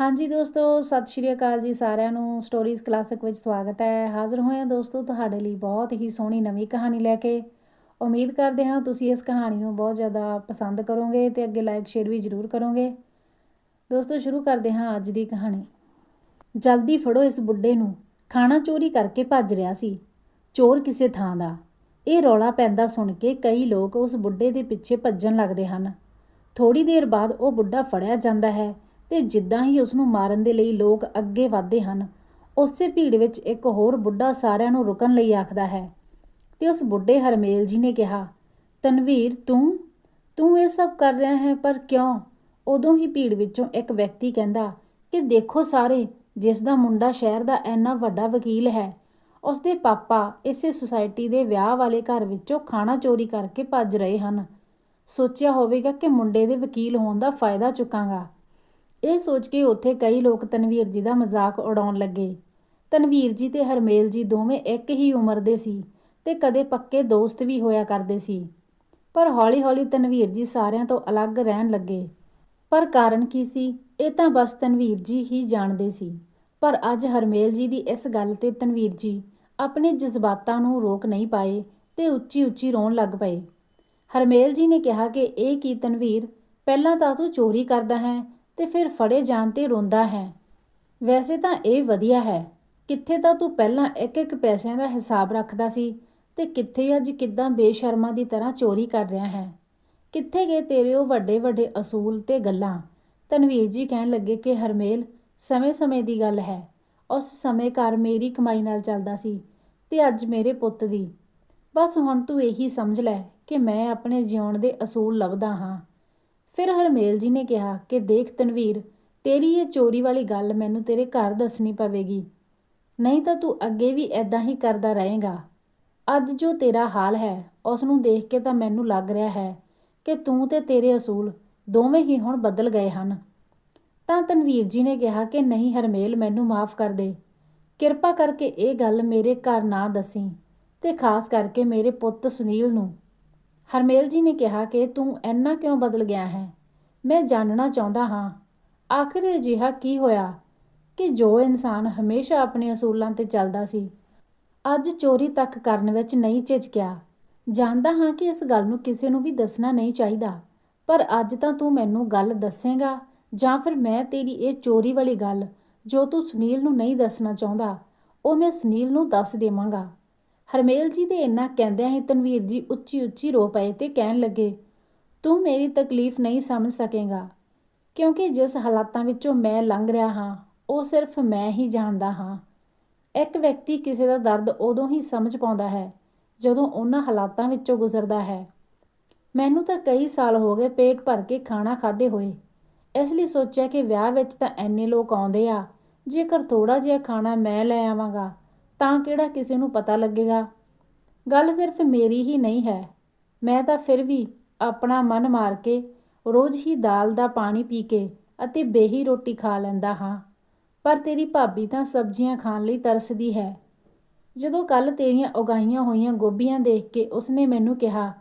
ਹਾਂਜੀ ਦੋਸਤੋ, ਸਤਿ ਸ਼੍ਰੀ ਅਕਾਲ ਜੀ ਸਾਰਿਆਂ ਨੂੰ। ਸਟੋਰੀਜ਼ ਕਲਾਸਿਕ ਵਿੱਚ ਸਵਾਗਤ ਹੈ। ਹਾਜ਼ਰ ਹੋਏ ਹਾਂ ਦੋਸਤੋ ਤੁਹਾਡੇ ਲਈ ਬਹੁਤ ਹੀ ਸੋਹਣੀ ਨਵੀਂ ਕਹਾਣੀ ਲੈ ਕੇ। ਉਮੀਦ ਕਰਦੇ ਹਾਂ ਤੁਸੀਂ ਇਸ ਕਹਾਣੀ ਨੂੰ ਬਹੁਤ ਜ਼ਿਆਦਾ ਪਸੰਦ ਕਰੋਗੇ ਤੇ ਅੱਗੇ ਲਾਈਕ ਸ਼ੇਅਰ ਵੀ ਜ਼ਰੂਰ ਕਰੋਗੇ। ਦੋਸਤੋ, ਸ਼ੁਰੂ ਕਰਦੇ ਹਾਂ ਅੱਜ ਦੀ ਕਹਾਣੀ। ਜਲਦੀ ਫੜੋ ਇਸ ਬੁੱਢੇ ਨੂੰ। ਖਾਣਾ ਚੋਰੀ ਕਰਕੇ ਭੱਜ ਰਿਹਾ ਸੀ। ਚੋਰ ਕਿਸੇ ਥਾਂ ਦਾ। ਇਹ ਰੌਲਾ ਪੈਂਦਾ ਸੁਣ ਕੇ ਕਈ ਲੋਕ ਉਸ ਬੁੱਢੇ ਦੇ ਪਿੱਛੇ ਭੱਜਣ ਲੱਗਦੇ ਹਨ। ਥੋੜੀ ਦੇਰ ਬਾਅਦ ਉਹ ਬੁੱਢਾ ਫੜਿਆ ਜਾਂਦਾ ਹੈ। ਤੇ ਜਿੱਦਾਂ ਹੀ ਉਸ ਨੂੰ ਮਾਰਨ ਦੇ ਲਈ ਲੋਕ ਅੱਗੇ ਵਧਦੇ ਹਨ, ਉਸੇ ਭੀੜ ਵਿੱਚ ਇੱਕ ਹੋਰ ਬੁੱਢਾ ਸਾਰਿਆਂ ਨੂੰ ਰੁਕਣ ਲਈ ਆਖਦਾ ਹੈ। ਤੇ ਉਸ ਬੁੱਢੇ ਹਰਮੇਲ ਜੀ ਨੇ ਕਿਹਾ, ਤਨਵੀਰ, ਤੂੰ? ਤੂੰ ਇਹ ਸਭ ਕਰ ਰਿਹਾ ਹੈ, ਪਰ ਕਿਉਂ? ਉਦੋਂ ਹੀ ਭੀੜ ਵਿੱਚੋਂ ਇੱਕ ਵਿਅਕਤੀ ਕਹਿੰਦਾ ਕਿ ਦੇਖੋ ਸਾਰੇ, ਜਿਸ ਦਾ ਮੁੰਡਾ ਸ਼ਹਿਰ ਦਾ ਇੰਨਾ ਵੱਡਾ ਵਕੀਲ ਹੈ ਉਸ ਦੇ ਪਾਪਾ ਇਸੇ ਸੁਸਾਇਟੀ ਦੇ ਵਿਆਹ ਵਾਲੇ ਘਰ ਵਿੱਚੋਂ ਖਾਣਾ ਚੋਰੀ ਕਰਕੇ ਭੱਜ ਰਹੇ ਹਨ। ਸੋਚਿਆ ਹੋਵੇਗਾ ਕਿ ਮੁੰਡੇ ਦੇ ਵਕੀਲ ਹੋਣ ਦਾ ਫਾਇਦਾ ਚੁੱਕਾਂਗਾ। ਇਹ ਸੋਚ ਕੇ ਉੱਥੇ ਕਈ ਲੋਕ ਤਨਵੀਰ ਜੀ ਦਾ ਮਜ਼ਾਕ ਉਡਾਉਣ ਲੱਗੇ। ਤਨਵੀਰ ਜੀ ਤੇ ਹਰਮੇਲ ਜੀ ਦੋਵੇਂ ਇੱਕ ਹੀ ਉਮਰ ਦੇ ਸੀ ਤੇ ਕਦੇ ਪੱਕੇ ਦੋਸਤ ਵੀ ਹੋਇਆ ਕਰਦੇ ਸੀ। ਪਰ ਹੌਲੀ-ਹੌਲੀ ਤਨਵੀਰ ਜੀ ਸਾਰਿਆਂ ਤੋਂ ਅਲੱਗ ਰਹਿਣ ਲੱਗੇ। ਪਰ ਕਾਰਨ ਕੀ ਸੀ? ਇਹ ਤਾਂ ਬਸ ਤਨਵੀਰ ਜੀ ਹੀ ਜਾਣਦੇ ਸੀ। ਪਰ ਅੱਜ ਹਰਮੇਲ ਜੀ ਦੀ ਇਸ ਗੱਲ ਤੇ ਤਨਵੀਰ ਜੀ ਆਪਣੇ ਜਜ਼ਬਾਤਾਂ ਨੂੰ ਰੋਕ ਨਹੀਂ ਪਾਏ ਤੇ ਉੱਚੀ-ਉੱਚੀ ਰੋਣ ਲੱਗ ਪਏ। ਹਰਮੇਲ ਜੀ ਨੇ ਕਿਹਾ ਕਿ ਇਹ ਕੀ ਤਨਵੀਰ? ਪਹਿਲਾਂ ਤਾਂ ਤੂੰ ਚੋਰੀ ਕਰਦਾ ਹੈ ਤੇ ਫਿਰ ਫੜੇ ਜਾਣ ਤੇ ਰੋਂਦਾ ਹੈ। ਵੈਸੇ ਤਾਂ ਇਹ ਵਧੀਆ ਹੈ। ਕਿੱਥੇ ਤਾਂ ਤੂੰ ਪਹਿਲਾਂ ਇੱਕ ਇੱਕ ਪੈਸਿਆਂ ਦਾ ਹਿਸਾਬ ਰੱਖਦਾ ਸੀ ਤੇ ਕਿੱਥੇ ਅੱਜ ਕਿੱਦਾਂ ਬੇਸ਼ਰਮਾ ਦੀ ਤਰ੍ਹਾਂ ਚੋਰੀ ਕਰ ਰਿਹਾ ਹੈ। ਕਿੱਥੇ ਗਏ ਤੇਰੇ ਉਹ ਵੱਡੇ ਵੱਡੇ ਅਸੂਲ ਤੇ ਗੱਲਾਂ? ਤਨਵੀਰ ਜੀ ਕਹਿਣ ਲੱਗੇ ਕਿ ਹਰਮੇਲ, ਸਮੇਂ-ਸਮੇਂ ਦੀ ਗੱਲ ਹੈ। ਉਸ ਸਮੇਂ ਘਰ ਮੇਰੀ ਕਮਾਈ ਨਾਲ ਚੱਲਦਾ ਸੀ ਤੇ ਅੱਜ ਮੇਰੇ ਪੁੱਤ ਦੀ। ਬਸ ਹੁਣ ਤੂੰ ਇਹੀ ਸਮਝ ਲੈ ਕਿ ਮੈਂ ਆਪਣੇ ਜਿਉਣ ਦੇ ਅਸੂਲ ਲੱਭਦਾ ਹਾਂ। ਫਿਰ ਹਰਮੇਲ ਜੀ ਨੇ ਕਿਹਾ ਕਿ ਦੇਖ ਤਨਵੀਰ, ਤੇਰੀ ਇਹ ਚੋਰੀ ਵਾਲੀ ਗੱਲ ਮੈਨੂੰ ਤੇਰੇ ਘਰ ਦੱਸਣੀ ਪਵੇਗੀ। ਨਹੀਂ ਤਾਂ ਤੂੰ ਅੱਗੇ ਵੀ ਐਦਾਂ ਹੀ ਕਰਦਾ ਰਹੇਗਾ। ਅੱਜ ਜੋ ਤੇਰਾ ਹਾਲ ਹੈ ਉਸ ਨੂੰ ਦੇਖ ਕੇ ਤਾਂ ਮੈਨੂੰ ਲੱਗ ਰਿਹਾ ਹੈ ਕਿ ਤੂੰ ਤੇ ਤੇਰੇ ਅਸੂਲ ਦੋਵੇਂ ਹੀ ਹੁਣ ਬਦਲ ਗਏ ਹਨ। ਤਾਂ ਤਨਵੀਰ ਜੀ ਨੇ ਕਿਹਾ ਕਿ ਨਹੀਂ ਹਰਮੇਲ, ਮੈਨੂੰ ਮਾਫ ਕਰ ਦੇ। ਕਿਰਪਾ ਕਰਕੇ ਇਹ ਗੱਲ ਮੇਰੇ ਘਰ ਨਾ ਦੱਸੀ ਤੇ ਖਾਸ ਕਰਕੇ ਮੇਰੇ ਪੁੱਤ ਸੁਨੀਲ ਨੂੰ। ਹਰਮੇਲ ਜੀ ਨੇ ਕਿਹਾ ਕਿ ਤੂੰ ਇੰਨਾ ਕਿਉਂ ਬਦਲ ਗਿਆ ਹੈ? ਮੈਂ ਜਾਣਨਾ ਚਾਹੁੰਦਾ ਹਾਂ। ਆਖਿਰ ਅਜਿਹਾ ਕੀ ਹੋਇਆ ਕਿ ਜੋ ਇਨਸਾਨ ਹਮੇਸ਼ਾ ਆਪਣੇ ਅਸੂਲਾਂ ਤੇ ਚੱਲਦਾ ਸੀ, ਅੱਜ ਚੋਰੀ ਤੱਕ ਕਰਨ ਵਿੱਚ ਨਹੀਂ ਝਿਜਕਿਆ। ਜਾਣਦਾ ਹਾਂ ਕਿ ਇਸ ਗੱਲ ਨੂੰ ਕਿਸੇ ਨੂੰ ਵੀ ਦੱਸਣਾ ਨਹੀਂ ਚਾਹੀਦਾ, ਪਰ ਅੱਜ ਤਾਂ ਤੂੰ ਮੈਨੂੰ ਗੱਲ ਦੱਸੇਗਾ, ਜਾਂ ਫਿਰ ਮੈਂ ਤੇਰੀ ਇਹ ਚੋਰੀ ਵਾਲੀ ਗੱਲ ਜੋ ਤੂੰ ਸੁਨੀਲ ਨੂੰ ਨਹੀਂ ਦੱਸਣਾ ਚਾਹੁੰਦਾ, ਉਹ ਮੈਂ ਸੁਨੀਲ ਨੂੰ ਦੱਸ ਦੇਵਾਂਗਾ। ਹਰਮੇਲ ਜੀ ਦੇ ਇੰਨਾ ਕਹਿੰਦਿਆਂ ਹੀ ਤਨਵੀਰ ਜੀ ਉੱਚੀ ਉੱਚੀ ਰੋ ਪਏ ਤੇ ਕਹਿਣ ਲੱਗੇ, ਤੂੰ ਮੇਰੀ ਤਕਲੀਫ ਨਹੀਂ ਸਮਝ ਸਕੇਗਾ, ਕਿਉਂਕਿ ਜਿਸ ਹਾਲਾਤਾਂ ਵਿੱਚੋਂ ਮੈਂ ਲੰਘ ਰਿਹਾ ਹਾਂ, ਉਹ ਸਿਰਫ ਮੈਂ ਹੀ ਜਾਣਦਾ ਹਾਂ। ਇੱਕ ਵਿਅਕਤੀ ਕਿਸੇ ਦਾ ਦਰਦ ਉਦੋਂ ਹੀ ਸਮਝ ਪਾਉਂਦਾ ਹੈ, ਜਦੋਂ ਉਹਨਾਂ ਹਾਲਾਤਾਂ ਵਿੱਚੋਂ ਗੁਜ਼ਰਦਾ ਹੈ। ਮੈਨੂੰ ਤਾਂ ਕਈ ਸਾਲ ਹੋ ਗਏ ਪੇਟ ਭਰ ਕੇ ਖਾਣਾ ਖਾਦੇ ਹੋਏ। ਇਸ ਲਈ ਸੋਚਿਆ ਕਿ ਵਿਆਹ ਵਿੱਚ ਤਾਂ ਐਨੇ ਲੋਕ ਆਉਂਦੇ ਆ, ਜੇਕਰ ਥੋੜਾ ਜਿਹਾ ਖਾਣਾ ਮੈਂ ਲੈ ਆਵਾਂਗਾ ਤਾਂ ਕਿਹੜਾ ਕਿਸੇ ਨੂੰ ਪਤਾ ਲੱਗੇਗਾ? ਗੱਲ ਸਿਰਫ ਮੇਰੀ ਹੀ ਨਹੀਂ ਹੈ। ਮੈਂ ਤਾਂ ਫਿਰ ਵੀ ਆਪਣਾ ਮਨ ਮਾਰ ਕੇ ਰੋਜ਼ ਹੀ ਦਾਲ ਦਾ ਪਾਣੀ ਪੀ ਕੇ ਅਤੇ ਬੇਹੀ ਰੋਟੀ ਖਾ ਲੈਂਦਾ ਹਾਂ। ਪਰ ਤੇਰੀ ਭਾਬੀ ਤਾਂ ਸਬਜ਼ੀਆਂ ਖਾਣ ਲਈ ਤਰਸਦੀ ਹੈ। ਜਦੋਂ ਕੱਲ ਤੇਰੀਆਂ ਉਗਾਈਆਂ ਹੋਈਆਂ ਗੋਭੀਆਂ ਦੇਖ ਕੇ ਉਸਨੇ ਮੈਨੂੰ ਕਿਹਾ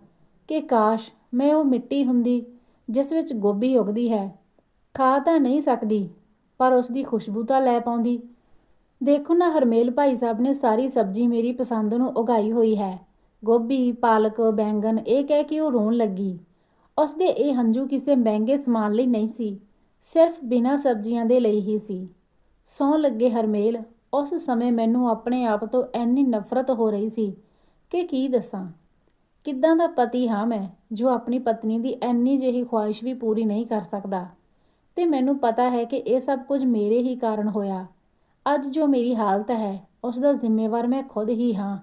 ਕਿ ਕਾਸ਼ ਮੈਂ ਉਹ ਮਿੱਟੀ ਹੁੰਦੀ ਜਿਸ ਵਿੱਚ ਗੋਭੀ ਉਗਦੀ ਹੈ। ਖਾ ਤਾਂ ਨਹੀਂ ਸਕਦੀ, ਪਰ ਉਸ ਦੀ ਖੁਸ਼ਬੂ ਤਾਂ ਲੈ ਪਾਉਂਦੀ। ਦੇਖੋ ਨਾ ਹਰਮੇਲ ਭਾਈ ਸਾਹਿਬ ਨੇ ਸਾਰੀ ਸਬਜ਼ੀ ਮੇਰੀ ਪਸੰਦ ਨੂੰ ਉਗਾਈ ਹੋਈ ਹੈ। ਗੋਭੀ, ਪਾਲਕ ਬੈਂਗਨ ਇਹ ਕਹਿ ਕੇ ਉਹ ਰੋਣ ਲੱਗੀ। ਉਸ ਦੇ ਇਹ ਹੰਝੂ ਕਿਸੇ ਮਹਿੰਗੇ ਸਮਾਨ ਲਈ ਨਹੀਂ ਸੀ, ਸਿਰਫ ਬਿਨਾਂ ਸਬਜ਼ੀਆਂ ਦੇ ਲਈ ਹੀ ਸੀ। ਸੌ ਲੱਗੇ ਹਰਮੇਲ, ਉਸ ਸਮੇਂ ਮੈਨੂੰ ਆਪਣੇ ਆਪ ਤੋਂ ਐਨੀ ਨਫ਼ਰਤ ਹੋ ਰਹੀ ਸੀ ਕਿ ਕੀ ਦੱਸਾਂ? ਕਿੱਦਾਂ ਦਾ ਪਤੀ ਹਾਂ ਮੈਂ, ਜੋ ਆਪਣੀ ਪਤਨੀ ਦੀ ਐਨੀ ਜਿਹੀ ਖੁਆਇਸ਼ ਵੀ ਪੂਰੀ ਨਹੀਂ ਕਰ ਸਕਦਾ? ਤੇ ਮੈਨੂੰ ਪਤਾ ਹੈ ਕਿ ਇਹ ਸਭ ਕੁਝ ਮੇਰੇ ਹੀ ਕਾਰਨ ਹੋਇਆ। ਅੱਜ ਜੋ ਮੇਰੀ ਹਾਲਤ ਹੈ ਉਸ ਦਾ ਜ਼ਿੰਮੇਵਾਰ ਮੈਂ ਖੁਦ ਹੀ ਹਾਂ।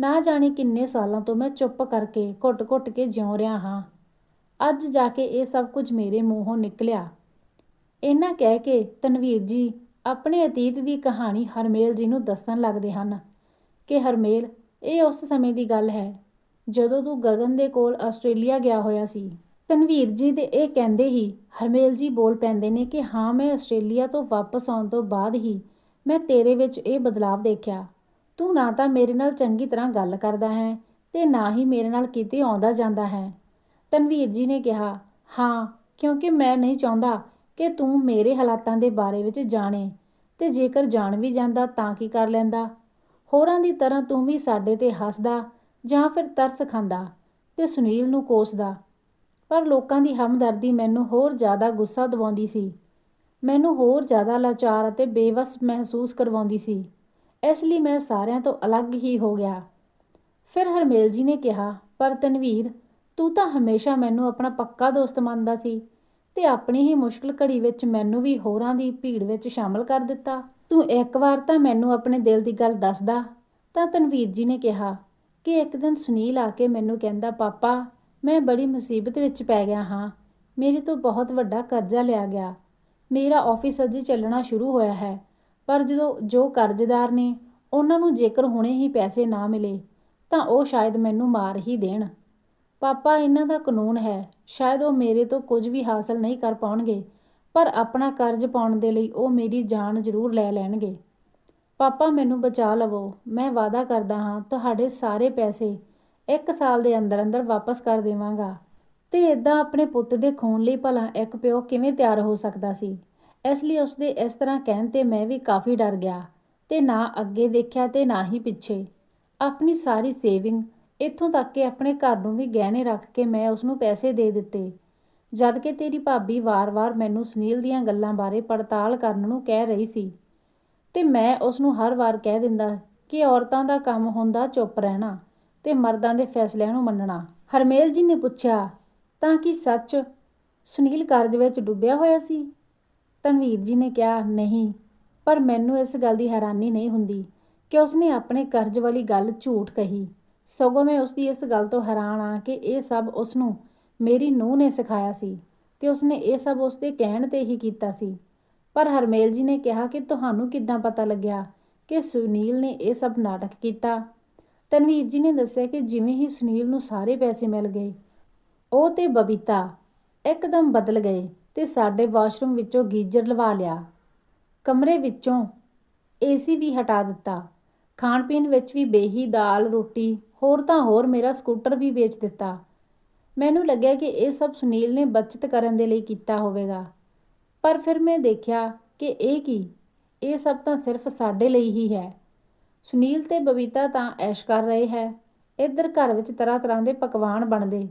ਨਾ ਜਾਣੇ ਕਿੰਨੇ ਸਾਲਾਂ ਤੋਂ ਮੈਂ ਚੁੱਪ ਕਰਕੇ ਘੁੱਟ-ਘੁੱਟ ਕੇ ਜਿਉ ਰਿਹਾ ਹਾਂ। ਅੱਜ ਜਾ ਕੇ ਇਹ ਸਭ ਕੁਝ ਮੇਰੇ ਮੂੰਹੋਂ ਨਿਕਲਿਆ। ਇਹਨਾਂ ਕਹਿ ਕੇ ਤਨਵੀਰ ਜੀ ਆਪਣੇ ਅਤੀਤ ਦੀ ਕਹਾਣੀ ਹਰਮੇਲ ਜੀ ਨੂੰ ਦੱਸਣ ਲੱਗਦੇ ਹਨ ਕਿ ਹਰਮੇਲ, ਇਹ ਉਸ ਸਮੇਂ ਦੀ ਗੱਲ ਹੈ ਜਦੋਂ ਤੂੰ ਗਗਨ ਦੇ ਕੋਲ ਆਸਟ੍ਰੇਲੀਆ ਗਿਆ ਹੋਇਆ ਸੀ। ਤਨਵੀਰ ਜੀ ਦੇ ਇਹ ਕਹਿੰਦੇ ਹੀ ਹਰਮੇਲ ਜੀ ਬੋਲ ਪੈਂਦੇ ਨੇ ਕਿ ਹਾਂ, ਮੈਂ ਆਸਟ੍ਰੇਲੀਆ ਤੋਂ ਵਾਪਸ ਆਉਣ ਤੋਂ ਬਾਅਦ ਹੀ ਮੈਂ ਤੇਰੇ ਵਿੱਚ ਇਹ ਬਦਲਾਵ ਦੇਖਿਆ। ਤੂੰ ਨਾ ਤਾਂ ਮੇਰੇ ਨਾਲ ਚੰਗੀ ਤਰ੍ਹਾਂ ਗੱਲ ਕਰਦਾ ਹੈ ਤੇ ਨਾ ਹੀ ਮੇਰੇ ਨਾਲ ਕਿਤੇ ਆਉਂਦਾ ਜਾਂਦਾ ਹੈ। ਤਨਵੀਰ ਜੀ ਨੇ ਕਿਹਾ, ਹਾਂ, ਕਿਉਂਕਿ ਮੈਂ ਨਹੀਂ ਚਾਹੁੰਦਾ ਕਿ ਤੂੰ ਮੇਰੇ ਹਾਲਾਤਾਂ ਦੇ ਬਾਰੇ ਵਿੱਚ ਜਾਣੇ ਤੇ ਜੇਕਰ ਜਾਣ ਵੀ ਜਾਂਦਾ ਤਾਂ ਕੀ ਕਰ ਲੈਂਦਾ। ਹੋਰਾਂ ਦੀ ਤਰ੍ਹਾਂ ਤੂੰ ਵੀ ਸਾਡੇ ਤੇ ਹੱਸਦਾ ਜਾਂ ਫਿਰ ਤਰਸ ਖਾਂਦਾ ਤੇ ਸੁਨੀਲ ਨੂੰ ਕੋਸਦਾ। ਪਰ ਲੋਕਾਂ ਦੀ ਹਮਦਰਦੀ ਮੈਨੂੰ ਹੋਰ ਜ਼ਿਆਦਾ ਗੁੱਸਾ ਦਿਵਾਉਂਦੀ ਸੀ। ਮੈਨੂੰ ਹੋਰ ਜ਼ਿਆਦਾ ਲਾਚਾਰ ਅਤੇ ਬੇਵਸ ਮਹਿਸੂਸ ਕਰਵਾਉਂਦੀ ਸੀ। ਇਸ ਲਈ ਮੈਂ ਸਾਰਿਆਂ ਤੋਂ ਅਲੱਗ ਹੀ ਹੋ ਗਿਆ। ਫਿਰ ਹਰਮੇਲ ਜੀ ਨੇ ਕਿਹਾ, ਪਰ ਤਨਵੀਰ, ਤੂੰ ਤਾਂ ਹਮੇਸ਼ਾ ਮੈਨੂੰ ਆਪਣਾ ਪੱਕਾ ਦੋਸਤ ਮੰਨਦਾ ਸੀ ਤੇ ਆਪਣੀ ਹੀ ਮੁਸ਼ਕਲ ਘੜੀ ਵਿੱਚ ਮੈਨੂੰ ਵੀ ਹੋਰਾਂ ਦੀ ਭੀੜ ਵਿੱਚ ਸ਼ਾਮਲ ਕਰ ਦਿੱਤਾ। ਤੂੰ ਇੱਕ ਵਾਰ ਤਾਂ ਮੈਨੂੰ ਆਪਣੇ ਦਿਲ ਦੀ ਗੱਲ ਦੱਸਦਾ। ਤਾਂ ਤਨਵੀਰ ਜੀ ਨੇ ਕਿਹਾ, ਕਿ ਇੱਕ ਦਿਨ ਸੁਨੀਲ ਆ ਕੇ ਮੈਨੂੰ ਕਹਿੰਦਾ, ਪਾਪਾ, ਮੈਂ ਬੜੀ ਮੁਸੀਬਤ ਵਿੱਚ ਪੈ ਗਿਆ ਹਾਂ। ਮੇਰੇ ਤੋਂ ਬਹੁਤ ਵੱਡਾ ਕਰਜ਼ਾ ਲਿਆ ਗਿਆ। ਮੇਰਾ ਆਫਿਸ ਅਜੇ ਚੱਲਣਾ ਸ਼ੁਰੂ ਹੋਇਆ ਹੈ। ਪਰ ਜਦੋਂ ਜੋ ਕਰਜ਼ਦਾਰ ਨੇ ਉਹਨਾਂ ਨੂੰ ਜੇਕਰ ਹੁਣੇ ਹੀ ਪੈਸੇ ਨਾ ਮਿਲੇ, ਤਾਂ ਉਹ ਸ਼ਾਇਦ ਮੈਨੂੰ ਮਾਰ ਹੀ ਦੇਣ। ਪਾਪਾ, ਇਹਨਾਂ ਦਾ ਕਾਨੂੰਨ ਹੈ। ਸ਼ਾਇਦ ਉਹ ਮੇਰੇ ਤੋਂ ਕੁਝ ਵੀ ਹਾਸਲ ਨਹੀਂ ਕਰ ਪਾਉਣਗੇ, ਪਰ ਆਪਣਾ ਕਰਜ਼ ਪਾਉਣ ਦੇ ਲਈ ਉਹ ਮੇਰੀ ਜਾਨ ਜ਼ਰੂਰ ਲੈ ਲੈਣਗੇ। ਪਾਪਾ, ਮੈਨੂੰ ਬਚਾ ਲਵੋ। ਮੈਂ ਵਾਅਦਾ ਕਰਦਾ ਹਾਂ, ਤੁਹਾਡੇ ਸਾਰੇ ਪੈਸੇ ਇੱਕ ਸਾਲ ਦੇ ਅੰਦਰ ਅੰਦਰ ਵਾਪਸ ਕਰ ਦੇਵਾਂਗਾ। ਤੇ ਇਦਾਂ ਆਪਣੇ ਪੁੱਤ ਦੇ ਖੂਨ ਲਈ ਭਲਾ ਇੱਕ ਪਿਓ ਕਿਵੇਂ ਤਿਆਰ ਹੋ ਸਕਦਾ ਸੀ? ਇਸ ਲਈ ਉਸਦੇ ਇਸ ਤਰ੍ਹਾਂ ਕਹਿਣ ਤੇ ਮੈਂ ਵੀ ਕਾਫੀ ਡਰ ਗਿਆ ਤੇ ਨਾ ਅੱਗੇ ਦੇਖਿਆ ਤੇ ਨਾ ਹੀ ਪਿੱਛੇ। ਆਪਣੀ ਸਾਰੀ ਸੇਵਿੰਗ ਇੱਥੋਂ ਤੱਕ ਕਿ ਆਪਣੇ ਘਰ ਨੂੰ ਵੀ ਗਹਿਣੇ ਰੱਖ ਕੇ ਮੈਂ ਉਸ ਨੂੰ ਪੈਸੇ ਦੇ ਦਿੱਤੇ। ਜਦ ਕਿ ਤੇਰੀ ਭਾਬੀ ਵਾਰ-ਵਾਰ ਮੈਨੂੰ ਸੁਨੀਲ ਦੀਆਂ ਗੱਲਾਂ ਬਾਰੇ ਪੜਤਾਲ ਕਰਨ ਨੂੰ ਕਹਿ ਰਹੀ ਸੀ ਤੇ ਮੈਂ ਉਸ ਨੂੰ ਹਰ ਵਾਰ ਕਹਿ ਦਿੰਦਾ ਕਿ ਔਰਤਾਂ ਦਾ ਕੰਮ ਹੁੰਦਾ ਚੁੱਪ ਰਹਿਣਾ ਤੇ ਮਰਦਾਂ ਦੇ ਫੈਸਲਿਆਂ ਨੂੰ ਮੰਨਣਾ। ਹਰਮੇਲ ਜੀ ਨੇ ਪੁੱਛਿਆ ਤਾਂ ਕਿ ਸੱਚ ਸੁਨੀਲ ਕਰਜ਼ ਵਿੱਚ ਡੁੱਬਿਆ ਹੋਇਆ ਸੀ? ਤਨਵੀਰ ਜੀ ਨੇ ਕਿਹਾ, ਨਹੀਂ, ਪਰ ਮੈਨੂੰ ਇਸ ਗੱਲ ਦੀ ਹੈਰਾਨੀ ਨਹੀਂ ਹੁੰਦੀ ਕਿ ਉਸਨੇ ਆਪਣੇ ਕਰਜ਼ ਵਾਲੀ ਗੱਲ ਝੂਠ ਕਹੀ। ਸਗੋਂ ਮੈਂ ਉਸਦੀ ਇਸ ਗੱਲ ਤੋਂ ਹੈਰਾਨ ਆ ਕਿ ਇਹ ਸਭ ਉਸ ਨੂੰ ਮੇਰੀ ਨੂੰਹ ਨੇ ਸਿਖਾਇਆ ਸੀ ਤੇ ਉਸਨੇ ਇਹ ਸਭ ਉਸਦੇ ਕਹਿਣ ਤੇ ਹੀ ਕੀਤਾ ਸੀ। ਪਰ ਹਰਮੇਲ ਜੀ ਨੇ ਕਿਹਾ ਕਿ ਤੁਹਾਨੂੰ ਕਿੱਦਾਂ ਪਤਾ ਲੱਗਿਆ ਕਿ ਸੁਨੀਲ ਨੇ ਇਹ ਸਭ ਨਾਟਕ ਕੀਤਾ? ਤਨਵੀਰ ਜੀ ਨੇ ਦੱਸਿਆ ਕਿ ਜਿਵੇਂ ਹੀ ਸੁਨੀਲ ਨੂੰ ਸਾਰੇ ਪੈਸੇ ਮਿਲ ਗਏ ਉਹ ਤੇ ਬਬੀਤਾ ਇੱਕਦਮ ਬਦਲ ਗਏ ਤੇ ਸਾਡੇ ਵਾਸ਼ਰੂਮ ਵਿੱਚੋਂ ਗੀਜ਼ਰ ਲਵਾ ਲਿਆ। ਕਮਰੇ ਵਿੱਚੋਂ ਏਸੀ ਵੀ ਹਟਾ ਦਿੱਤਾ। ਖਾਣ ਪੀਣ ਵਿੱਚ ਵੀ ਬੇਹੀ, ਦਾਲ, ਰੋਟੀ, ਹੋਰ ਤਾਂ ਹੋਰ ਮੇਰਾ ਸਕੂਟਰ ਵੀ ਵੇਚ ਦਿੱਤਾ। ਮੈਨੂੰ ਲੱਗਿਆ ਕਿ ਇਹ ਸਭ ਸੁਨੀਲ ਨੇ ਬਚਤ ਕਰਨ ਦੇ ਲਈ ਕੀਤਾ ਹੋਵੇਗਾ। ਪਰ ਫਿਰ ਮੈਂ ਦੇਖਿਆ ਕਿ ਇਹ ਕੀ? ਇਹ ਸਭ ਤਾਂ ਸਿਰਫ ਸਾਡੇ ਲਈ ਹੀ ਹੈ। ਸੁਨੀਲ ਤੇ ਬਬੀਤਾ ਤਾਂ ਐਸ਼ ਕਰ ਰਹੇ ਹੈ। ਇੱਧਰ ਘਰ ਵਿੱਚ ਤਰ੍ਹਾਂ ਤਰ੍ਹਾਂ ਦੇ ਪਕਵਾਨ ਬਣਦੇ।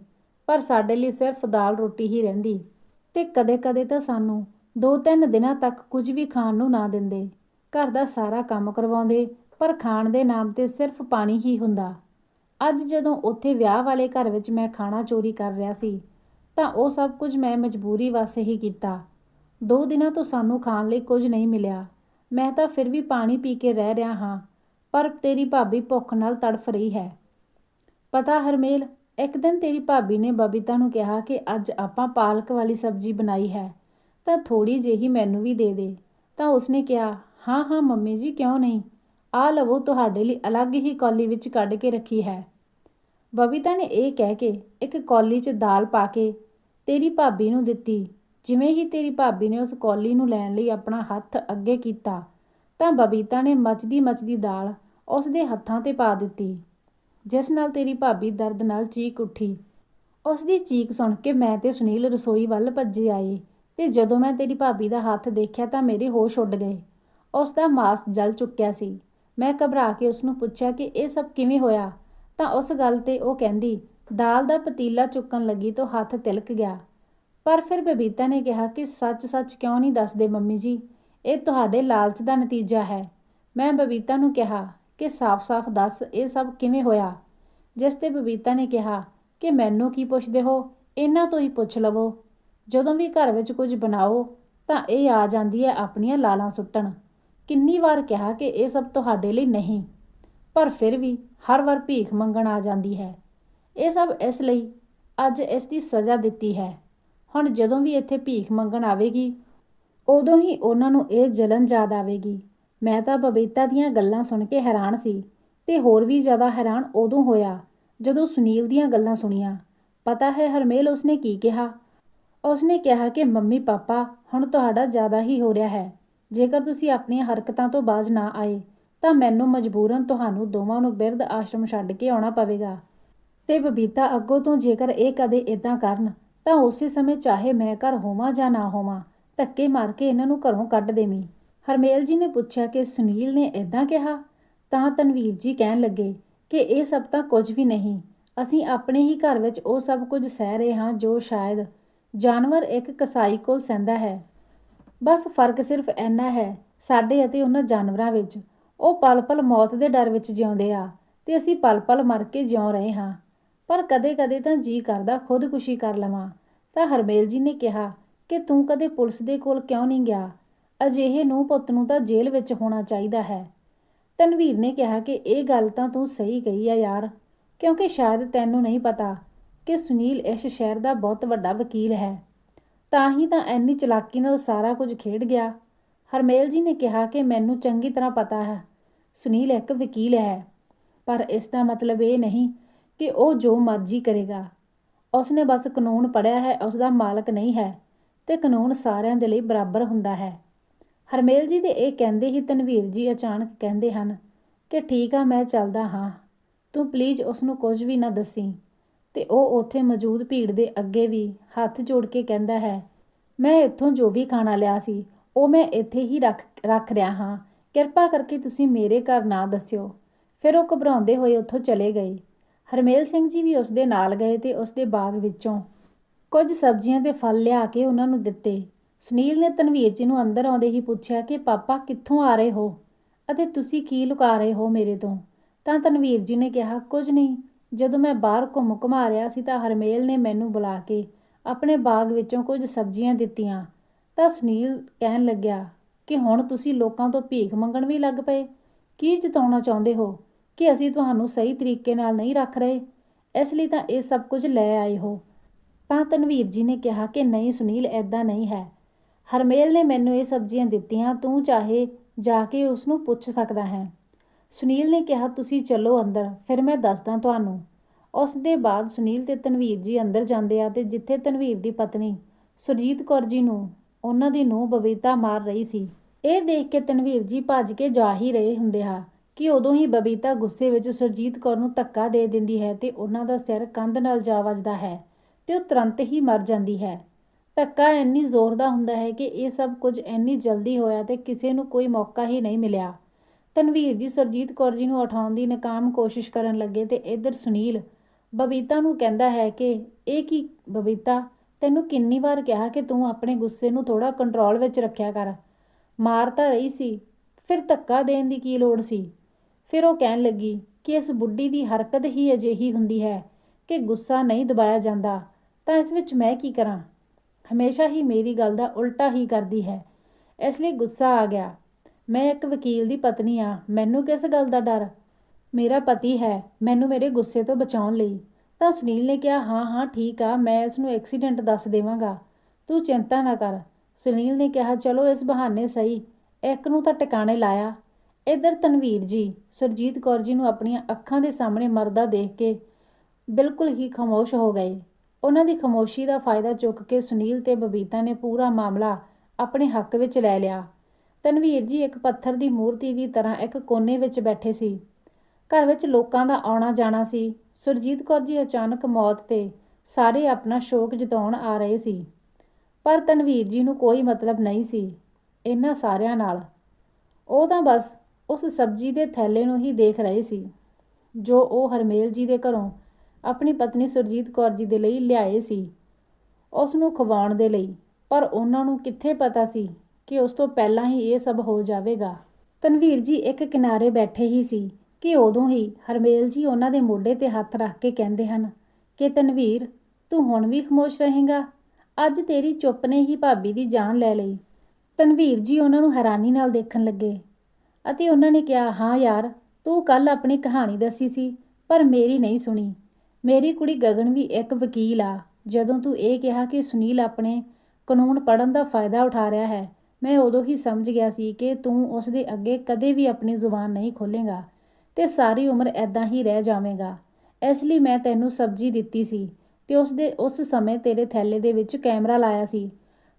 ਪਰ ਸਾਡੇ ਲਈ ਸਿਰਫ ਦਾਲ ਰੋਟੀ ਹੀ ਰਹਿੰਦੀ। ਤੇ ਕਦੇ-ਕਦੇ ਤਾਂ ਸਾਨੂੰ ਦੋ ਤਿੰਨ ਦਿਨਾਂ ਤੱਕ ਕੁਝ ਵੀ ਖਾਣ ਨੂੰ ਨਾ ਦਿੰਦੇ। ਘਰ ਦਾ ਸਾਰਾ ਕੰਮ ਕਰਵਾਉਂਦੇ, ਪਰ ਖਾਣ ਦੇ ਨਾਮ ਤੇ ਸਿਰਫ ਪਾਣੀ ਹੀ ਹੁੰਦਾ। ਅੱਜ ਜਦੋਂ ਉੱਥੇ ਵਿਆਹ ਵਾਲੇ ਘਰ ਵਿੱਚ ਮੈਂ ਖਾਣਾ ਚੋਰੀ ਕਰ ਰਿਹਾ ਸੀ, ਤਾਂ ਉਹ ਸਭ ਕੁਝ ਮੈਂ ਮਜਬੂਰੀ ਵਾਸਤੇ ਹੀ ਕੀਤਾ। ਦੋ ਦਿਨਾਂ ਤੋਂ ਸਾਨੂੰ ਖਾਣ ਲਈ ਕੁਝ ਨਹੀਂ ਮਿਲਿਆ। ਮੈਂ ਤਾਂ ਫਿਰ ਵੀ ਪਾਣੀ ਪੀ ਕੇ ਰਹਿ ਰਿਹਾ ਹਾਂ, ਪਰ ਤੇਰੀ ਭਾਬੀ ਭੁੱਖ ਨਾਲ ਤੜਫ ਰਹੀ ਹੈ। ਪਤਾ ਹਰਮੇਲ ਇੱਕ ਦਿਨ ਤੇਰੀ ਭਾਬੀ ਨੇ ਬਬੀਤਾ ਨੂੰ ਕਿਹਾ ਕਿ ਅੱਜ ਆਪਾਂ ਪਾਲਕ ਵਾਲੀ ਸਬਜ਼ੀ ਬਣਾਈ ਹੈ, ਤਾਂ ਥੋੜੀ ਜਿਹੀ ਮੈਨੂੰ ਵੀ ਦੇ ਦੇ। ਤਾਂ ਉਸਨੇ ਕਿਹਾ, ਹਾਂ ਹਾਂ, ਮੰਮੀ ਜੀ, ਕਿਉਂ ਨਹੀਂ? ਆ ਲਵੋ, ਤੁਹਾਡੇ ਲਈ ਅਲੱਗ ਹੀ ਕੌਲੀ ਵਿੱਚ ਕੱਢ ਕੇ ਰੱਖੀ ਹੈ। ਬਬੀਤਾ ਨੇ ਇਹ ਕਹਿ ਕੇ ਇੱਕ ਕੌਲੀ 'ਚ ਦਾਲ ਪਾ ਕੇ ਤੇਰੀ ਭਾਬੀ ਨੂੰ ਦਿੱਤੀ। ਜਿਵੇਂ ਹੀ ਤੇਰੀ ਭਾਬੀ ਨੇ ਉਸ ਕੌਲੀ ਨੂੰ ਲੈਣ ਲਈ ਆਪਣਾ ਹੱਥ ਅੱਗੇ ਕੀਤਾ, ਤਾਂ ਬਬੀਤਾ ਨੇ ਮਚਦੀ ਮਚਦੀ ਦਾਲ ਉਸ ਦੇ ਹੱਥਾਂ ਤੇ ਪਾ ਦਿੱਤੀ। ਜਿਸ ਨਾਲ ਤੇਰੀ ਭਾਬੀ ਦਰਦ ਨਾਲ ਚੀਕ ਉੱਠੀ। ਉਸ ਦੀ ਚੀਕ ਸੁਣ ਕੇ ਮੈਂ ਤੇ ਸੁਨੀਲ ਰਸੋਈ ਵੱਲ ਭੱਜੇ ਆਏ ਤੇ ਜਦੋਂ ਮੈਂ ਤੇਰੀ ਭਾਬੀ ਦਾ ਹੱਥ ਦੇਖਿਆ ਤਾਂ ਮੇਰੇ ਹੋਸ਼ ਉੱਡ ਗਏ। ਉਸ ਦਾ ਮਾਸ ਜਲ ਚੁੱਕਿਆ ਸੀ। ਮੈਂ ਘਬਰਾ ਕੇ ਉਸ ਨੂੰ ਪੁੱਛਿਆ ਕਿ ਇਹ ਸਭ ਕਿਵੇਂ ਹੋਇਆ? ਤਾਂ ਉਸ ਗੱਲ ਤੇ ਉਹ ਕਹਿੰਦੀ, ਦਾਲ ਦਾ ਪਤੀਲਾ ਚੁੱਕਣ ਲੱਗੀ ਤਾਂ ਹੱਥ ਤਿਲਕ ਗਿਆ। ਪਰ ਫਿਰ ਬਬੀਤਾ ਨੇ ਕਿਹਾ ਕਿ ਸੱਚ-ਸੱਚ ਕਿਉਂ ਨਹੀਂ ਦੱਸਦੇ ਮੰਮੀ ਜੀ? ਇਹ ਤੁਹਾਡੇ ਲਾਲਚ ਦਾ ਨਤੀਜਾ ਹੈ। ਮੈਂ ਬਬੀਤਾ ਨੂੰ ਕਿਹਾ ਕਿ ਸਾਫ਼-ਸਾਫ਼ ਦੱਸ ਇਹ ਸਭ ਕਿਵੇਂ ਹੋਇਆ? ਜਿਸ ਤੇ ਬਬੀਤਾ ਨੇ ਕਿਹਾ ਕਿ ਮੈਨੂੰ ਕੀ ਪੁੱਛਦੇ ਹੋ? ਇਹਨਾਂ ਤੋਂ ਹੀ ਪੁੱਛ ਲਵੋ। ਜਦੋਂ ਵੀ ਘਰ ਵਿੱਚ ਕੁਝ ਬਣਾਓ, ਤਾਂ ਇਹ ਆ ਜਾਂਦੀ ਹੈ ਆਪਣੀਆਂ ਲਾਲਾਂ ਸੁੱਟਣ। ਕਿੰਨੀ ਵਾਰ ਕਿਹਾ ਕਿ ਇਹ ਸਭ ਤੁਹਾਡੇ ਲਈ ਨਹੀਂ, ਪਰ ਫਿਰ ਵੀ ਹਰ ਵਾਰ ਭੀਖ ਮੰਗਣ ਆ ਜਾਂਦੀ ਹੈ। ਇਹ ਸਭ ਇਸ ਲਈ ਅੱਜ ਇਸ ਦੀ ਸਜ਼ਾ ਦਿੱਤੀ ਹੈ। ਹੁਣ ਜਦੋਂ ਵੀ ਇੱਥੇ ਭੀਖ ਮੰਗਣ ਆਵੇਗੀ, ਉਦੋਂ ਹੀ ਉਹਨਾਂ ਨੂੰ ਇਹ ਜਲਨ ਯਾਦ ਆਵੇਗੀ। ਮੈਂ ਤਾਂ ਬਬੀਤਾ ਦੀਆਂ ਗੱਲਾਂ ਸੁਣ ਕੇ ਹੈਰਾਨ ਸੀ ਤੇ ਹੋਰ ਵੀ ਜ਼ਿਆਦਾ ਹੈਰਾਨ ਉਦੋਂ ਹੋਇਆ ਜਦੋਂ ਸੁਨੀਲ ਦੀਆਂ ਗੱਲਾਂ ਸੁਣੀਆਂ। ਪਤਾ ਹੈ ਹਰਮੇਲ ਉਸਨੇ ਕੀ ਕਿਹਾ? ਉਸਨੇ ਕਿਹਾ ਕਿ, ਮੰਮੀ, ਪਾਪਾ, ਹੁਣ ਤੁਹਾਡਾ ਜ਼ਿਆਦਾ ਹੀ ਹੋ ਰਿਹਾ ਹੈ। ਜੇਕਰ ਤੁਸੀਂ ਆਪਣੀਆਂ ਹਰਕਤਾਂ ਤੋਂ ਬਾਜ਼ ਨਾ ਆਏ, ਤਾਂ ਮੈਨੂੰ ਮਜਬੂਰਨ ਤੁਹਾਨੂੰ ਦੋਵਾਂ ਨੂੰ ਬਿਰਧ ਆਸ਼ਰਮ ਛੱਡ ਕੇ ਆਉਣਾ ਪਵੇਗਾ। ਤੇ ਬਬੀਤਾ ਅੱਗੋਂ ਤੋਂ ਜੇਕਰ ਇਹ ਕਦੇ ਇਦਾਂ ਕਰਨ, ਤਾਂ ਉਸੇ ਸਮੇਂ ਚਾਹੇ ਮੈਂ ਘਰ ਹੋਵਾਂ ਜਾਂ ਨਾ ਹੋਵਾਂ, ਧੱਕੇ ਮਾਰ ਕੇ ਇਹਨਾਂ ਨੂੰ ਘਰੋਂ ਕੱਢ ਦੇਵੀਂ। ਹਰਮੇਲ ਜੀ ਨੇ ਪੁੱਛਿਆ ਕਿ ਸੁਨੀਲ ਨੇ ਇਦਾਂ ਕਿਹਾ? ਤਾਂ ਤਨਵੀਰ ਜੀ ਕਹਿਣ ਲੱਗੇ ਕਿ ਇਹ ਸਭ ਤਾਂ ਕੁਝ ਵੀ ਨਹੀਂ। ਅਸੀਂ ਆਪਣੇ ਹੀ ਘਰ ਵਿੱਚ ਉਹ ਸਭ ਕੁਝ ਸਹਿ ਰਹੇ ਹਾਂ ਜੋ ਸ਼ਾਇਦ ਜਾਨਵਰ ਇੱਕ ਕਸਾਈ ਕੋਲ ਸਹਿੰਦਾ ਹੈ। ਬਸ ਫ਼ਰਕ ਸਿਰਫ ਇੰਨਾ ਹੈ ਸਾਡੇ ਅਤੇ ਉਹਨਾਂ ਜਾਨਵਰਾਂ ਵਿੱਚ। ਉਹ ਪਲ-ਪਲ ਮੌਤ ਦੇ ਡਰ ਵਿੱਚ ਜਿਉਂਦੇ ਆ ਤੇ ਅਸੀਂ ਪਲ-ਪਲ ਮਰ ਕੇ ਜਿਉਂ ਰਹੇ ਹਾਂ। ਪਰ ਕਦੇ-ਕਦੇ ਤਾਂ ਜੀ ਕਰਦਾ ਖੁਦਕੁਸ਼ੀ ਕਰ ਲਵਾਂ। ਤਾਂ ਹਰਮੇਲ ਜੀ ਨੇ ਕਿਹਾ ਕਿ ਤੂੰ ਕਦੇ ਪੁਲਿਸ ਦੇ ਕੋਲ ਕਿਉਂ ਨਹੀਂ ਗਿਆ? ਅਜਿਹੇ ਨੂੰ ਪੁੱਤ ਨੂੰ ਤਾਂ ਜੇਲ੍ਹ ਵਿੱਚ ਹੋਣਾ ਚਾਹੀਦਾ ਹੈ। ਤਨਵੀਰ ਨੇ ਕਿਹਾ ਕਿ ਇਹ ਗੱਲ ਤਾਂ ਤੂੰ ਸਹੀ ਕਹੀ ਆ ਯਾਰ, ਕਿਉਂਕਿ ਸ਼ਾਇਦ ਤੈਨੂੰ ਨਹੀਂ ਪਤਾ ਕਿ ਸੁਨੀਲ ਇਸ ਸ਼ਹਿਰ ਦਾ ਬਹੁਤ ਵੱਡਾ ਵਕੀਲ ਹੈ। ਤਾਂ ਹੀ ਤਾਂ ਐਨੀ ਚਲਾਕੀ ਨਾਲ ਸਾਰਾ ਕੁਝ ਖੇਡ ਗਿਆ। ਹਰਮੇਲ ਜੀ ਨੇ ਕਿਹਾ ਕਿ ਮੈਨੂੰ ਚੰਗੀ ਤਰ੍ਹਾਂ ਪਤਾ ਹੈ, ਸੁਨੀਲ ਇੱਕ ਵਕੀਲ ਹੈ। ਪਰ ਇਸ ਦਾ ਮਤਲਬ ਇਹ ਨਹੀਂ ਕਿ ਉਹ ਜੋ ਮਰਜ਼ੀ ਕਰੇਗਾ। ਉਸਨੇ ਬਸ ਕਾਨੂੰਨ ਪੜ੍ਹਿਆ ਹੈ ਉਸ ਦਾ ਮਾਲਕ ਨਹੀਂ ਹੈ ਤੇ ਕਾਨੂੰਨ ਸਾਰਿਆਂ ਦੇ ਲਈ ਬਰਾਬਰ ਹੁੰਦਾ ਹੈ। ਹਰਮੇਲ ਜੀ ਦੇ ਇਹ ਕਹਿੰਦੇ ਹੀ ਤਨਵੀਰ ਜੀ ਅਚਾਨਕ ਕਹਿੰਦੇ ਹਨ ਕਿ ਠੀਕ ਆ, ਮੈਂ ਚੱਲਦਾ ਹਾਂ। ਤੂੰ ਪਲੀਜ਼ ਉਸ ਨੂੰ ਕੁਝ ਵੀ ਨਾ ਦੱਸੀ। ਤੇ ਉਹ ਉੱਥੇ ਮੌਜੂਦ ਭੀੜ ਦੇ ਅੱਗੇ ਵੀ ਹੱਥ ਜੋੜ ਕੇ ਕਹਿੰਦਾ ਹੈ, ਮੈਂ ਇੱਥੋਂ ਜੋ ਵੀ ਖਾਣਾ ਲਿਆ ਸੀ, ਉਹ ਮੈਂ ਇੱਥੇ ਹੀ ਰੱਖ ਰੱਖ ਰਿਹਾ ਹਾਂ। ਕਿਰਪਾ ਕਰਕੇ ਤੁਸੀਂ ਮੇਰੇ ਘਰ ਨਾ ਦੱਸਿਓ। ਫਿਰ ਉਹ ਘਬਰਾਉਂਦੇ ਹੋਏ ਉੱਥੋਂ ਚਲੇ ਗਏ। ਹਰਮੇਲ ਸਿੰਘ ਜੀ ਵੀ ਉਸ ਦੇ ਨਾਲ ਗਏ ਤੇ ਉਸ ਦੇ ਬਾਗ ਵਿੱਚੋਂ ਕੁਝ ਸਬਜ਼ੀਆਂ ਤੇ ਫਲ ਲਿਆ ਕੇ ਉਹਨਾਂ ਨੂੰ ਦਿੱਤੇ। ਸੁਨੀਲ ਨੇ ਤਨਵੀਰ ਜੀ ਨੂੰ ਅੰਦਰ ਆਉਂਦੇ ਹੀ ਪੁੱਛਿਆ ਕਿ, ਪਾਪਾ, ਕਿੱਥੋਂ ਆ ਰਹੇ ਹੋ? ਅਤੇ ਤੁਸੀਂ ਕੀ ਲੁਕਾ ਰਹੇ ਹੋ ਮੇਰੇ ਤੋਂ? ਤਾਂ ਤਨਵੀਰ ਜੀ ਨੇ ਕਿਹਾ, ਕੁਝ ਨਹੀਂ। ਜਦੋਂ ਮੈਂ ਬਾਹਰ ਘੁੰਮ ਘੁਮਾ ਰਿਹਾ ਸੀ ਤਾਂ ਹਰਮੇਲ ਨੇ ਮੈਨੂੰ ਬੁਲਾ ਕੇ ਆਪਣੇ ਬਾਗ ਵਿੱਚੋਂ ਕੁਝ ਸਬਜ਼ੀਆਂ ਦਿੱਤੀਆਂ। ਤਾਂ ਸੁਨੀਲ ਕਹਿਣ ਲੱਗਿਆ, ਕਿ ਹੁਣ ਤੁਸੀਂ ਲੋਕਾਂ ਤੋਂ ਭੀਖ ਮੰਗਣ ਵੀ ਲੱਗ ਪਏ। ਕੀ ਜਤਾਉਣਾ ਚਾਹੁੰਦੇ ਹੋ? ਕਿ ਅਸੀਂ ਤੁਹਾਨੂੰ ਸਹੀ ਤਰੀਕੇ ਨਾਲ ਨਹੀਂ ਰੱਖ ਰਹੇ? ਇਸ ਲਈ ਤਾਂ ਇਹ ਸਭ ਕੁਝ ਲੈ ਆਏ ਹੋ। ਤਾਂ ਤਨਵੀਰ ਜੀ ਨੇ ਕਿਹਾ ਕਿ, ਨਹੀਂ ਸੁਨੀਲ ਐਦਾਂ ਨਹੀਂ ਹੈ। ਹਰਮੇਲ ਨੇ ਮੈਨੂੰ ਇਹ ਸਬਜ਼ੀਆਂ ਦਿੱਤੀਆਂ, ਤੂੰ ਚਾਹੇ ਜਾ ਕੇ ਉਸ ਨੂੰ ਪੁੱਛ ਸਕਦਾ ਹੈ। ਸੁਨੀਲ ਨੇ ਕਿਹਾ, ਤੁਸੀਂ ਚੱਲੋ ਅੰਦਰ, ਫਿਰ ਮੈਂ ਦੱਸਦਾ ਤੁਹਾਨੂੰ। ਉਸ ਦੇ ਬਾਅਦ ਸੁਨੀਲ ਤੇ ਤਨਵੀਰ ਜੀ ਅੰਦਰ ਜਾਂਦੇ ਆ ਤੇ ਜਿੱਥੇ ਤਨਵੀਰ ਦੀ ਪਤਨੀ, ਸੁਰਜੀਤ ਕੌਰ ਜੀ ਨੂੰ ਉਹਨਾਂ ਦੀ ਨੂੰਹ ਬਬੀਤਾ ਮਾਰ ਰਹੀ ਸੀ, ਇਹ ਦੇਖ ਕੇ ਤਨਵੀਰ ਜੀ ਭੱਜ ਕੇ ਜਾ ਹੀ ਰਹੇ ਹੁੰਦੇ ਆ ਕਿ ਉਦੋਂ ਹੀ ਬਬੀਤਾ ਗੁੱਸੇ ਵਿੱਚ ਸੁਰਜੀਤ ਕੌਰ ਨੂੰ ਧੱਕਾ ਦੇ ਦਿੰਦੀ ਹੈ ਤੇ ਉਹਨਾਂ ਦਾ ਸਿਰ ਕੰਧ ਨਾਲ ਜਾ ਵੱਜਦਾ ਹੈ ਤੇ ਉਹ ਤੁਰੰਤ ਹੀ ਮਰ ਜਾਂਦੀ ਹੈ। ਧੱਕਾ ਇੰਨੀ ਜ਼ੋਰ ਦਾ ਹੁੰਦਾ ਹੈ ਕਿ ਇਹ ਸਭ ਕੁਝ ਇੰਨੀ ਜਲਦੀ ਹੋਇਆ ਤੇ ਕਿਸੇ ਨੂੰ ਕੋਈ ਮੌਕਾ ਹੀ ਨਹੀਂ ਮਿਲਿਆ। ਤਨਵੀਰ ਜੀ, ਸਰਜੀਤ ਕੌਰ ਜੀ ਨੂੰ ਉਠਾਉਣ ਦੀ ਨਾਕਾਮ ਕੋਸ਼ਿਸ਼ ਕਰਨ ਲੱਗੇ ਤੇ ਇੱਧਰ ਸੁਨੀਲ ਬਬੀਤਾ ਨੂੰ ਕਹਿੰਦਾ ਹੈ ਕਿ, ਇਹ ਕੀ ਬਬੀਤਾ? ਤੈਨੂੰ ਕਿੰਨੀ ਵਾਰ ਕਿਹਾ ਕਿ ਤੂੰ ਆਪਣੇ ਗੁੱਸੇ ਨੂੰ ਥੋੜਾ ਕੰਟਰੋਲ ਵਿੱਚ ਰੱਖਿਆ ਕਰ? ਮਾਰ ਤਾਂ ਰਹੀ ਸੀ, ਫਿਰ ਧੱਕਾ ਦੇਣ ਦੀ ਕੀ ਲੋੜ ਸੀ? ਫਿਰ ਉਹ ਕਹਿਣ ਲੱਗੀ ਕਿ ਇਸ ਬੁੱਢੀ ਦੀ ਹਰਕਤ ਹੀ ਅਜਿਹੀ ਹੁੰਦੀ ਹੈ ਕਿ ਗੁੱਸਾ ਨਹੀਂ ਦਬਾਇਆ ਜਾਂਦਾ। ਤਾਂ ਇਸ ਵਿੱਚ ਮੈਂ ਕੀ ਕਰਾਂ? ਹਮੇਸ਼ਾ ਹੀ ਮੇਰੀ ਗੱਲ ਦਾ ਉਲਟਾ ਹੀ ਕਰਦੀ ਹੈ। ਇਸ ਲਈ ਗੁੱਸਾ ਆ ਗਿਆ। ਮੈਂ ਇੱਕ ਵਕੀਲ ਦੀ ਪਤਨੀ ਆ ਮੈਨੂੰ ਕਿਸ ਗੱਲ ਦਾ ਡਰ? ਮੇਰਾ ਪਤੀ ਹੈ। ਮੈਨੂੰ ਮੇਰੇ ਗੁੱਸੇ ਤੋਂ ਬਚਾਉਣ ਲਈ। ਤਾਂ ਸੁਨੀਲ ਨੇ ਕਿਹਾ, ਹਾਂ ਹਾਂ, ਠੀਕ ਆ, ਮੈਂ ਇਸ ਨੂੰ ਐਕਸੀਡੈਂਟ ਦੱਸ ਦੇਵਾਂਗਾ। ਤੂੰ ਚਿੰਤਾ ਨਾ ਕਰ। ਸੁਨੀਲ ਨੇ ਕਿਹਾ, ਚਲੋ, ਇਸ ਬਹਾਨੇ ਸਹੀ। ਇੱਕ ਨੂੰ ਤਾਂ ਟਿਕਾਣੇ ਲਾਇਆ। ਇਧਰ ਤਨਵੀਰ ਜੀ, ਸੁਰਜੀਤ ਕੌਰ ਜੀ ਨੂੰ ਆਪਣੀਆਂ ਅੱਖਾਂ ਦੇ ਸਾਹਮਣੇ ਮਰਦਾ ਦੇਖ ਕੇ ਬਿਲਕੁਲ ਹੀ ਖਾਮੋਸ਼ ਹੋ ਗਏ। ਉਹਨਾਂ ਦੀ ਖਾਮੋਸ਼ੀ ਦਾ ਫਾਇਦਾ ਚੁੱਕ ਕੇ ਸੁਨੀਲ ਤੇ ਬਬੀਤਾ ਨੇ ਪੂਰਾ ਮਾਮਲਾ ਆਪਣੇ ਹੱਕ ਵਿੱਚ ਲੈ ਲਿਆ। ਤਨਵੀਰ ਜੀ ਇੱਕ ਪੱਥਰ ਦੀ ਮੂਰਤੀ ਦੀ ਤਰ੍ਹਾਂ ਇੱਕ ਕੋਨੇ ਵਿੱਚ ਬੈਠੇ ਸੀ। ਘਰ ਵਿੱਚ ਲੋਕਾਂ ਦਾ ਆਉਣਾ ਜਾਣਾ ਸੀ। ਸੁਰਜੀਤ ਕੌਰ ਜੀ ਅਚਾਨਕ ਮੌਤ ਤੇ ਸਾਰੇ ਆਪਣਾ ਸ਼ੋਕ ਜਤਾਉਣ ਆ ਰਹੇ ਸੀ। ਪਰ ਤਨਵੀਰ ਜੀ ਨੂੰ ਕੋਈ ਮਤਲਬ ਨਹੀਂ ਸੀ ਇਹਨਾਂ ਸਾਰਿਆਂ ਨਾਲ। ਉਹ ਤਾਂ ਬਸ ਉਸ ਸਬਜ਼ੀ ਦੇ ਥੈਲੇ ਨੂੰ ਹੀ ਦੇਖ ਰਹੇ ਸੀ, ਜੋ ਉਹ ਹਰਮੇਲ ਜੀ ਦੇ ਘਰੋਂ ਆਪਣੀ ਪਤਨੀ ਸੁਰਜੀਤ ਕੌਰ ਜੀ ਦੇ ਲਈ ਲਿਆਏ ਸੀ। ਉਸ ਨੂੰ ਖਵਾਉਣ ਦੇ ਲਈ। ਪਰ ਉਹਨਾਂ ਨੂੰ ਕਿੱਥੇ ਪਤਾ ਸੀ ਕਿ ਉਸ ਤੋਂ ਪਹਿਲਾਂ ਹੀ ਇਹ ਸਭ ਹੋ ਜਾਵੇਗਾ? ਤਨਵੀਰ ਜੀ ਇੱਕ ਕਿਨਾਰੇ ਬੈਠੇ ਹੀ ਸੀ ਕਿ ਉਦੋਂ ਹੀ ਹਰਮੇਲ ਜੀ ਉਹਨਾਂ ਦੇ ਮੋਢੇ ਤੇ ਹੱਥ ਰੱਖ ਕੇ ਕਹਿੰਦੇ ਹਨ ਕਿ, ਤਨਵੀਰ, ਤੂੰ ਹੁਣ ਵੀ ਖਮੋਸ਼ ਰਹੇਗਾ? ਅੱਜ ਤੇਰੀ ਚੁੱਪ ਨੇ ਹੀ ਭਾਬੀ ਦੀ ਜਾਨ ਲੈ ਲਈ। ਤਨਵੀਰ ਜੀ ਉਹਨਾਂ ਨੂੰ ਹੈਰਾਨੀ ਨਾਲ ਦੇਖਣ ਲੱਗੇ ਅਤੇ ਉਹਨਾਂ ਨੇ ਕਿਹਾ, ਹਾਂ ਯਾਰ, ਤੂੰ ਕੱਲ ਆਪਣੀ ਕਹਾਣੀ ਦੱਸੀ ਸੀ, ਪਰ ਮੇਰੀ ਨਹੀਂ ਸੁਣੀ। ਮੇਰੀ ਕੁੜੀ ਗਗਨ ਵੀ ਇੱਕ ਵਕੀਲ ਆ। ਜਦੋਂ ਤੂੰ ਇਹ ਕਿਹਾ ਕਿ ਸੁਨੀਲ ਆਪਣੇ ਕਾਨੂੰਨ ਪੜਨ ਦਾ ਫਾਇਦਾ ਉਠਾ ਰਿਹਾ ਹੈ, ਮੈਂ ਉਦੋਂ ਹੀ ਸਮਝ ਗਿਆ ਸੀ ਕਿ ਤੂੰ ਉਸ ਦੇ ਅੱਗੇ ਕਦੇ ਵੀ ਆਪਣੀ ਜ਼ੁਬਾਨ ਨਹੀਂ ਖੋਲੇਗਾ ਤੇ ਸਾਰੀ ਉਮਰ ਐਦਾਂ ਹੀ ਰਹਿ ਜਾਵੇਂਗਾ। ਇਸ ਲਈ ਮੈਂ ਤੈਨੂੰ ਸਬਜ਼ੀ ਦਿੱਤੀ ਸੀ ਤੇ ਉਸ ਦੇ ਉਸ ਸਮੇਂ ਤੇਰੇ ਥੈਲੇ ਦੇ ਵਿੱਚ ਕੈਮਰਾ ਲਾਇਆ ਸੀ।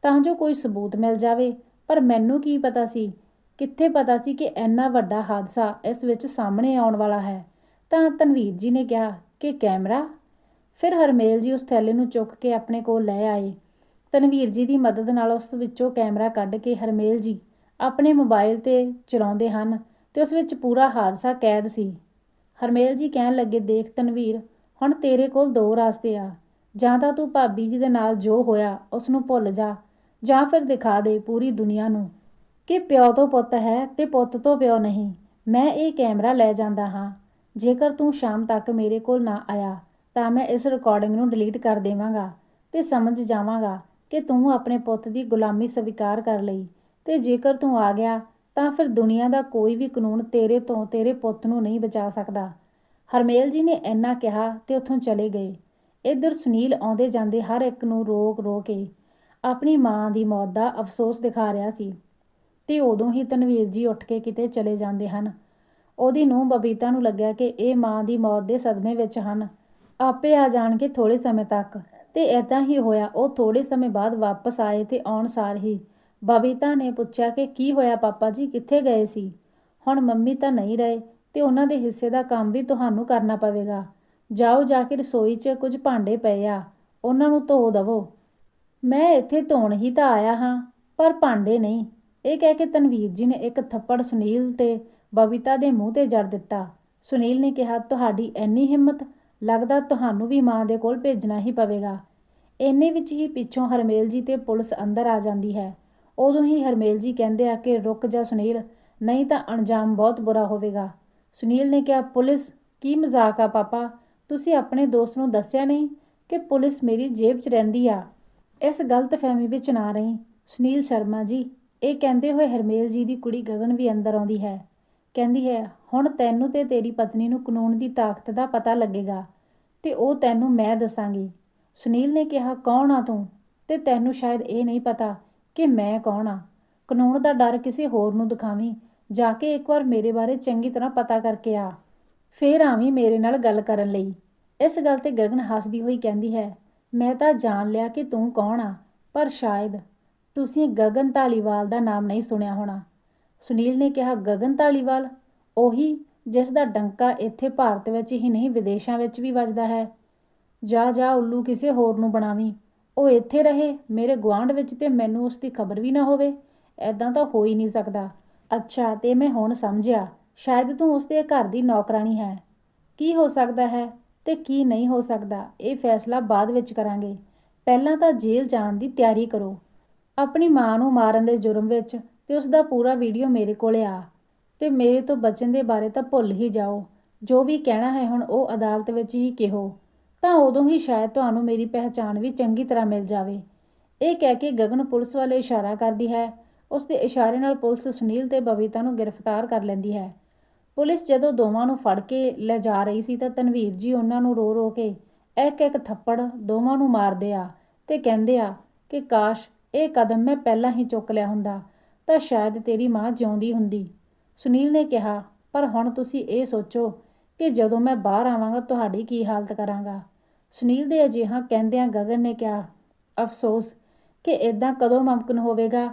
ਤਾਂ ਜੋ ਕੋਈ ਸਬੂਤ ਮਿਲ ਜਾਵੇ, ਪਰ ਮੈਨੂੰ ਕੀ ਪਤਾ ਸੀ? ਕਿੱਥੇ ਪਤਾ ਸੀ ਕਿ ਇੰਨਾ ਵੱਡਾ ਹਾਦਸਾ ਇਸ ਵਿੱਚ ਸਾਹਮਣੇ ਆਉਣ ਵਾਲਾ ਹੈ? ਤਾਂ ਤਨਵੀਰ ਜੀ ਨੇ ਕਿਹਾ ਕਿ ਕੈਮਰਾ। ਫਿਰ ਹਰਮੇਲ ਜੀ ਉਸ ਥੈਲੇ ਨੂੰ ਚੁੱਕ ਕੇ ਆਪਣੇ ਕੋਲ ਲੈ ਆਏ। ਤਨਵੀਰ ਜੀ ਦੀ ਮਦਦ ਨਾਲ ਉਸ ਵਿੱਚੋਂ ਕੈਮਰਾ ਕੱਢ ਕੇ ਹਰਮੇਲ ਜੀ ਆਪਣੇ ਮੋਬਾਈਲ ਤੇ ਚਲਾਉਂਦੇ ਹਨ ਤੇ ਉਸ ਵਿੱਚ ਪੂਰਾ ਹਾਦਸਾ ਕੈਦ ਸੀ। ਹਰਮੇਲ ਜੀ ਕਹਿਣ ਲੱਗੇ, ਦੇਖ ਤਨਵੀਰ, ਹੁਣ ਤੇਰੇ ਕੋਲ ਦੋ ਰਸਤੇ ਆ। ਜਾਂ ਤਾਂ ਤੂੰ ਭਾਬੀ ਜੀ ਦੇ ਨਾਲ ਜੋ ਹੋਇਆ, ਉਸ ਨੂੰ ਭੁੱਲ ਜਾ, ਜਾਂ ਫਿਰ ਦਿਖਾ ਦੇ ਪੂਰੀ ਦੁਨੀਆ ਨੂੰ ਕਿ ਪਿਓ ਤੋਂ ਪੁੱਤ ਹੈ ਤੇ ਪੁੱਤ ਤੋਂ ਪਿਓ ਨਹੀਂ। ਮੈਂ ਇਹ ਕੈਮਰਾ ਲੈ ਜਾਂਦਾ ਹਾਂ। ਜੇਕਰ ਤੂੰ ਸ਼ਾਮ ਤੱਕ ਮੇਰੇ ਕੋਲ ਨਾ ਆਇਆ, ਤਾਂ ਮੈਂ ਇਸ ਰਿਕਾਰਡਿੰਗ ਨੂੰ ਡਿਲੀਟ ਕਰ ਦੇਵਾਂਗਾ ਤੇ ਸਮਝ ਜਾਵਾਂਗਾ ਕਿ ਤੂੰ ਆਪਣੇ ਪੁੱਤ ਦੀ ਗੁਲਾਮੀ ਸਵੀਕਾਰ ਕਰ ਲਈ। ਤੇ ਜੇਕਰ ਤੂੰ ਆ ਗਿਆ, ਤਾਂ ਫਿਰ ਦੁਨੀਆ ਦਾ ਕੋਈ ਵੀ ਕਾਨੂੰਨ ਤੇਰੇ ਤੋਂ ਤੇਰੇ ਪੁੱਤ ਨੂੰ ਨਹੀਂ ਬਚਾ ਸਕਦਾ। ਹਰਮੇਲ ਜੀ ਨੇ ਇੰਨਾ ਕਿਹਾ ਤੇ ਉੱਥੋਂ ਚਲੇ ਗਏ। ਇੱਧਰ ਸੁਨੀਲ ਆਉਂਦੇ ਜਾਂਦੇ ਹਰ ਇੱਕ ਨੂੰ ਰੋਕ ਰੋ ਕੇ ਆਪਣੀ ਮਾਂ ਦੀ ਮੌਤ ਦਾ ਅਫਸੋਸ ਦਿਖਾ ਰਿਹਾ ਸੀ। ਤੇ ਉਦੋਂ ਹੀ ਤਨਵੀਰ ਜੀ ਉੱਠ ਕੇ ਕਿਤੇ ਚਲੇ ਜਾਂਦੇ ਹਨ। ਉਹਦੀ ਨੂੰਹ ਬਬੀਤਾ ਨੂੰ ਲੱਗਿਆ ਕਿ ਇਹ ਮਾਂ ਦੀ ਮੌਤ ਦੇ ਸਦਮੇ ਵਿੱਚ ਹਨ। ਆਪੇ ਆ ਜਾਣਗੇ ਥੋੜੇ ਸਮੇਂ ਤੱਕ। ਤੇ ਐਦਾਂ ਹੀ ਹੋਇਆ। ਉਹ ਥੋੜੇ ਸਮੇਂ ਬਾਅਦ ਵਾਪਸ ਆਏ ਤੇ ਆਉਣ ਸਾਰ ਹੀ ਬਬੀਤਾ ਨੇ ਪੁੱਛਿਆ ਕਿ ਕੀ ਹੋਇਆ ਪਾਪਾ ਜੀ, ਕਿੱਥੇ ਗਏ ਸੀ? ਹੁਣ ਮੰਮੀ ਤਾਂ ਨਹੀਂ ਰਹੇ ਤੇ ਉਹਨਾਂ ਦੇ ਹਿੱਸੇ ਦਾ ਕੰਮ ਵੀ ਤੁਹਾਨੂੰ ਕਰਨਾ ਪਵੇਗਾ। ਜਾਓ ਜਾ ਕੇ ਰਸੋਈ 'ਚ ਕੁਝ ਭਾਂਡੇ ਪਏ ਆ। ਉਹਨਾਂ ਨੂੰ ਧੋ ਦਵੋ। ਮੈਂ ਇੱਥੇ ਧੋਣ ਹੀ ਤਾਂ ਆਇਆ ਹਾਂ, ਪਰ ਭਾਂਡੇ ਨਹੀਂ। ਇਹ ਕਹਿ ਕੇ ਤਨਵੀਰ ਜੀ ਨੇ ਇੱਕ ਥੱਪੜ ਸੁਨੀਲ ਤੇ ਬਬੀਤਾ ਦੇ ਮੂੰਹ ਤੇ ਜੜ ਦਿੱਤਾ। ਸੁਨੀਲ ਨੇ ਕਿਹਾ, ਤੁਹਾਡੀ ਐਨੀ ਹਿੰਮਤ, ਲੱਗਦਾ ਤੁਹਾਨੂੰ ਵੀ ਮਾਂ ਦੇ ਕੋਲ ਭੇਜਣਾ ਹੀ ਪਵੇਗਾ। ਇੰਨੇ ਵਿੱਚ ਹੀ ਪਿੱਛੋਂ ਹਰਮੇਲ ਜੀ ਤੇ ਪੁਲਿਸ ਅੰਦਰ ਆ ਜਾਂਦੀ ਹੈ। ਉਦੋਂ ਹੀ ਹਰਮੇਲ ਜੀ ਕਹਿੰਦੇ ਆ ਕਿ, ਰੁਕ ਜਾ ਸੁਨੀਲ, ਨਹੀਂ ਤਾਂ ਅਣਜਾਮ ਬਹੁਤ ਬੁਰਾ ਹੋਵੇਗਾ। ਸੁਨੀਲ ਨੇ ਕਿਹਾ, ਪੁਲਿਸ, ਕੀ ਮਜ਼ਾਕ ਆ ਪਾਪਾ? ਤੁਸੀਂ ਆਪਣੇ ਦੋਸਤ ਨੂੰ ਦੱਸਿਆ ਨਹੀਂ ਕਿ ਪੁਲਿਸ ਮੇਰੀ ਜੇਬ 'ਚ ਰਹਿੰਦੀ ਆ? ਇਸ ਗਲਤਫਹਿਮੀ ਵਿੱਚ ਨਾ ਰਹੀ। ਸੁਨੀਲ ਸ਼ਰਮਾ ਜੀ, ਇਹ ਕਹਿੰਦੇ ਹੋਏ ਹਰਮੇਲ ਜੀ ਦੀ ਕੁੜੀ ਗਗਨ ਵੀ ਅੰਦਰ ਆਉਂਦੀ ਹੈ। ਕਹਿੰਦੀ ਹੈ, ਹੁਣ ਤੈਨੂੰ ਤੇ ਤੇਰੀ ਪਤਨੀ ਨੂੰ ਕਾਨੂੰਨ ਦੀ ਤਾਕਤ ਦਾ ਪਤਾ ਲੱਗੇਗਾ ਤੇ ਉਹ ਤੈਨੂੰ ਮੈਂ ਦੱਸਾਂਗੀ। ਸੁਨੀਲ ਨੇ ਕਿਹਾ, ਕੌਣ ਆ ਤੂੰ? ਤੇ ਤੈਨੂੰ ਸ਼ਾਇਦ ਇਹ ਨਹੀਂ ਪਤਾ ਕਿ ਮੈਂ ਕੌਣ ਆ। ਕਾਨੂੰਨ ਦਾ ਡਰ ਕਿਸੇ ਹੋਰ ਨੂੰ ਦਿਖਾਵੀਂ, ਜਾ ਕੇ ਇੱਕ ਵਾਰ ਮੇਰੇ ਬਾਰੇ ਚੰਗੀ ਤਰ੍ਹਾਂ ਪਤਾ ਕਰਕੇ ਆ। ਫੇਰ ਆਵੀਂ ਮੇਰੇ ਨਾਲ ਗੱਲ ਕਰਨ ਲਈ। ਇਸ ਗੱਲ ਤੇ ਗਗਨ ਹੱਸਦੀ ਹੋਈ ਕਹਿੰਦੀ ਹੈ, ਮੈਂ ਤਾਂ ਜਾਣ ਲਿਆ ਕਿ ਤੂੰ ਕੌਣ ਆ, ਪਰ ਸ਼ਾਇਦ ਤੁਸੀਂ ਗਗਨ ਧਾਲੀਵਾਲ ਦਾ ਨਾਮ ਨਹੀਂ ਸੁਣਿਆ ਹੋਣਾ। ਸੁਨੀਲ ਨੇ ਕਿਹਾ, ਗਗਨ ਧਾਲੀਵਾਲ, ਉਹੀ ਜਿਸ ਦਾ ਡੰਕਾ ਇੱਥੇ ਭਾਰਤ ਵਿੱਚ ਹੀ ਨਹੀਂ, ਵਿਦੇਸ਼ਾਂ ਵਿੱਚ ਵੀ ਵੱਜਦਾ ਹੈ। ਜਾ ਜਾ, ਉੱਲੂ, ਕਿਸੇ ਹੋਰ ਨੂੰ ਬਣਾਵੀਂ। ਉਹ ਇੱਥੇ ਰਹੇ, ਮੇਰੇ ਗੁਆਂਢ ਵਿੱਚ ਤੇ ਮੈਨੂੰ ਉਸ ਦੀ ਖਬਰ ਵੀ ਨਾ ਹੋਵੇ। ਐਦਾਂ ਤਾਂ ਹੋ ਹੀ ਨਹੀਂ ਸਕਦਾ। ਅੱਛਾ, ਤੇ ਮੈਂ ਹੁਣ ਸਮਝਿਆ, ਸ਼ਾਇਦ ਤੂੰ ਉਸ ਦੇ ਘਰ ਦੀ ਨੌਕਰਾਨੀ ਹੈ। ਕੀ ਹੋ ਸਕਦਾ ਹੈ ਤੇ ਕੀ ਨਹੀਂ ਹੋ ਸਕਦਾ, ਇਹ ਫੈਸਲਾ ਬਾਅਦ ਵਿੱਚ ਕਰਾਂਗੇ। ਪਹਿਲਾਂ ਤਾਂ ਜੇਲ੍ਹ ਜਾਣ ਦੀ ਤਿਆਰੀ ਕਰੋ। ਆਪਣੀ ਮਾਂ ਨੂੰ ਮਾਰਨ ਦੇ ਜੁਰਮ ਵਿੱਚ ਤੇ ਉਸ ਦਾ ਪੂਰਾ ਵੀਡੀਓ ਮੇਰੇ ਕੋਲ ਆ। ਤੇ ਮੇਰੇ ਤੋਂ ਬਚਣ ਦੇ ਬਾਰੇ ਤਾਂ ਭੁੱਲ ਹੀ ਜਾਓ। ਜੋ ਵੀ ਕਹਿਣਾ ਹੈ ਹੁਣ ਉਹ ਅਦਾਲਤ ਵਿੱਚ ਹੀ ਕਿਹੋ। ਤਾਂ ਉਦੋਂ ਹੀ ਸ਼ਾਇਦ ਤੁਹਾਨੂੰ ਮੇਰੀ ਪਹਿਚਾਣ ਵੀ ਚੰਗੀ ਤਰ੍ਹਾਂ ਮਿਲ ਜਾਵੇ। ਇਹ ਕਹਿ ਕੇ ਗਗਨ ਪੁਲਿਸ ਵਾਲੇ ਇਸ਼ਾਰਾ ਕਰਦੀ ਹੈ। ਉਸ ਦੇ ਇਸ਼ਾਰੇ ਨਾਲ ਪੁਲਿਸ ਸੁਨੀਲ ਤੇ ਬਬੀਤਾ ਨੂੰ ਗ੍ਰਿਫਤਾਰ ਕਰ ਲੈਂਦੀ ਹੈ। ਪੁਲਿਸ ਜਦੋਂ ਦੋਵਾਂ ਨੂੰ ਫੜ ਕੇ ਲੈ ਜਾ ਰਹੀ ਸੀ ਤਾਂ ਤਨਵੀਰ ਜੀ ਉਹਨਾਂ ਨੂੰ ਰੋ ਰੋ ਕੇ ਇੱਕ ਇੱਕ ਥੱਪੜ ਦੋਵਾਂ ਨੂੰ ਮਾਰਦੇ ਆ ਤੇ ਕਹਿੰਦੇ ਆ ਕਿ ਕਾਸ਼ ਇਹ ਕਦਮ ਮੈਂ ਪਹਿਲਾਂ ਹੀ ਚੁੱਕ ਲਿਆ ਹੁੰਦਾ। ਤਾਂ ਸ਼ਾਇਦ ਤੇਰੀ ਮਾਂ ਜਿਉਂਦੀ ਹੁੰਦੀ। ਸੁਨੀਲ ਨੇ ਕਿਹਾ, ਪਰ ਹੁਣ ਤੁਸੀਂ ਇਹ ਸੋਚੋ ਕਿ ਜਦੋਂ ਮੈਂ ਬਾਹਰ ਆਵਾਂਗਾ, ਤੁਹਾਡੀ ਕੀ ਹਾਲਤ ਕਰਾਂਗਾ? ਸੁਨੀਲ ਦੇ ਅਜਿਹਾ ਕਹਿੰਦਿਆਂ ਗਗਨ ਨੇ ਕਿਹਾ, ਅਫਸੋਸ ਕਿ ਇਦਾਂ ਕਦੋਂ ਮੁਮਕਿਨ ਹੋਵੇਗਾ?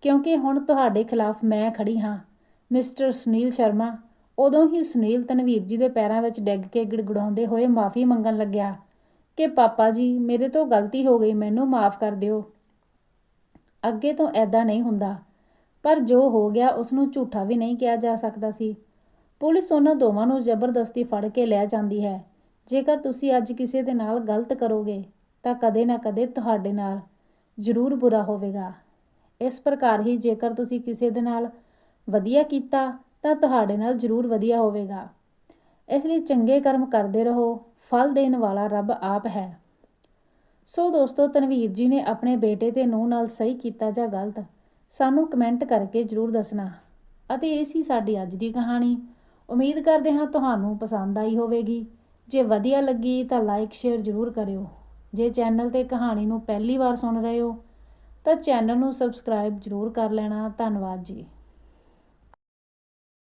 ਕਿਉਂਕਿ ਹੁਣ ਤੁਹਾਡੇ ਖਿਲਾਫ ਮੈਂ ਖੜੀ ਹਾਂ। ਮਿਸਟਰ ਸੁਨੀਲ ਸ਼ਰਮਾ, ਉਦੋਂ ਹੀ ਸੁਨੀਲ ਤਨਵੀਰ ਜੀ ਦੇ ਪੈਰਾਂ ਵਿੱਚ ਡਿੱਗ ਕੇ ਗਿੜਗੜਾਉਂਦੇ ਹੋਏ ਮਾਫੀ ਮੰਗਣ ਲੱਗਿਆ ਕਿ, ਪਾਪਾ ਜੀ, ਮੇਰੇ ਤੋਂ ਗਲਤੀ ਹੋ ਗਈ, ਮੈਨੂੰ ਮਾਫ ਕਰ ਦਿਓ। ਅੱਗੇ ਤੋਂ ਐਦਾਂ ਨਹੀਂ ਹੁੰਦਾ। ਪਰ ਜੋ ਹੋ ਗਿਆ ਉਸ ਨੂੰ ਝੂਠਾ ਵੀ ਨਹੀਂ ਕਿਹਾ ਜਾ ਸਕਦਾ ਸੀ। ਪੁਲਿਸ ਉਹਨਾਂ ਦੋਵਾਂ ਨੂੰ ਜ਼ਬਰਦਸਤੀ ਫੜ ਕੇ ਲੈ ਜਾਂਦੀ ਹੈ। ਜੇਕਰ ਤੁਸੀਂ ਅੱਜ ਕਿਸੇ ਦੇ ਨਾਲ ਗਲਤ ਕਰੋਗੇ, ਤਾਂ ਕਦੇ ਨਾ ਕਦੇ ਤੁਹਾਡੇ ਨਾਲ ਜ਼ਰੂਰ ਬੁਰਾ ਹੋਵੇਗਾ। ਇਸ ਪ੍ਰਕਾਰ ਹੀ ਜੇਕਰ ਤੁਸੀਂ ਕਿਸੇ ਦੇ ਨਾਲ ਵਧੀਆ ਕੀਤਾ, ਤਾਂ ਤੁਹਾਡੇ ਨਾਲ ਜ਼ਰੂਰ ਵਧੀਆ ਹੋਵੇਗਾ। ਇਸ ਲਈ ਚੰਗੇ ਕਰਮ ਕਰਦੇ ਰਹੋ, ਫਲ ਦੇਣ ਵਾਲਾ ਰੱਬ ਆਪ ਹੈ। ਸੋ ਦੋਸਤੋ, ਤਨਵੀਰ ਜੀ ਨੇ ਆਪਣੇ ਬੇਟੇ ਤੇ ਨੂੰਹ ਨਾਲ ਸਹੀ ਕੀਤਾ ਜਾਂ ਗਲਤ? ਸਾਨੂੰ ਕਮੈਂਟ ਕਰਕੇ ਜ਼ਰੂਰ ਦੱਸਣਾ। ਅਤੇ ਇਹ ਸੀ ਸਾਡੀ ਅੱਜ ਦੀ ਕਹਾਣੀ। ਉਮੀਦ ਕਰਦੇ ਹਾਂ ਤੁਹਾਨੂੰ ਪਸੰਦ ਆਈ ਹੋਵੇਗੀ। ਜੇ ਵਧੀਆ ਲੱਗੀ ਤਾਂ ਲਾਈਕ ਸ਼ੇਅਰ ਜ਼ਰੂਰ ਕਰਿਓ। ਜੇ ਚੈਨਲ ਤੇ ਕਹਾਣੀ ਨੂੰ ਪਹਿਲੀ ਵਾਰ ਸੁਣ ਰਹੇ ਹੋ ਤਾਂ ਚੈਨਲ ਨੂੰ ਸਬਸਕ੍ਰਾਈਬ ਜ਼ਰੂਰ ਕਰ ਲੈਣਾ। ਧੰਨਵਾਦ ਜੀ।